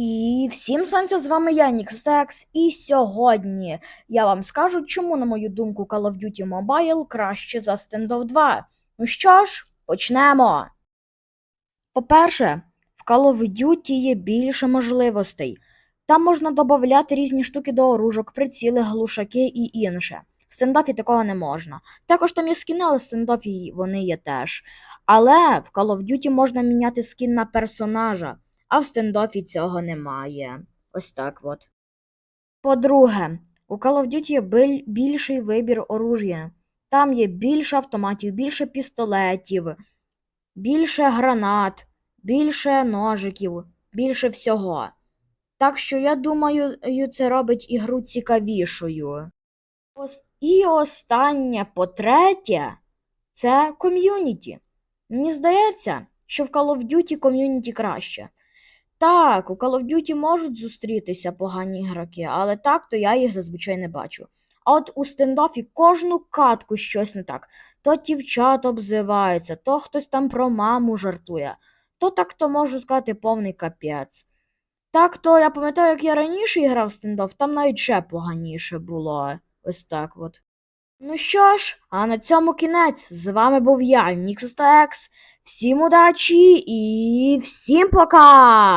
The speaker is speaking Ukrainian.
І всім сонця з вами я, Нікстекс, і сьогодні я вам скажу, чому, на мою думку, Call of Duty Mobile краще за Standoff 2. Ну що ж, почнемо. По-перше, в Call of Duty є більше можливостей. Там можна додати різні штуки до оружок, приціли, глушаки і інше. В стендофі такого не можна. Також там є скіни, але в стендофі вони є теж. Але в Call of Duty можна міняти скін на персонажа а в стендофі цього немає. Ось так от. По-друге, у Call of Duty є більший вибір оружия. Там є більше автоматів, більше пістолетів, більше гранат, більше ножиків, більше всього. Так що я думаю, це робить ігру цікавішою. І останнє, по-третє, це ком'юніті. Мені здається, що в Call of Duty ком'юніті краще. Так, у Call of Duty можуть зустрітися погані ігроки, але так то я їх зазвичай не бачу. А от у стендофі кожну катку щось не так. То дівчат обзиваються, то хтось там про маму жартує, то так то можу сказати повний капець. Так то я пам'ятаю, як я раніше грав в стендоф, там навіть ще поганіше було. Ось так от. Ну що ж, а на цьому кінець. З вами був я, Нікс Всім удачі і всім пока!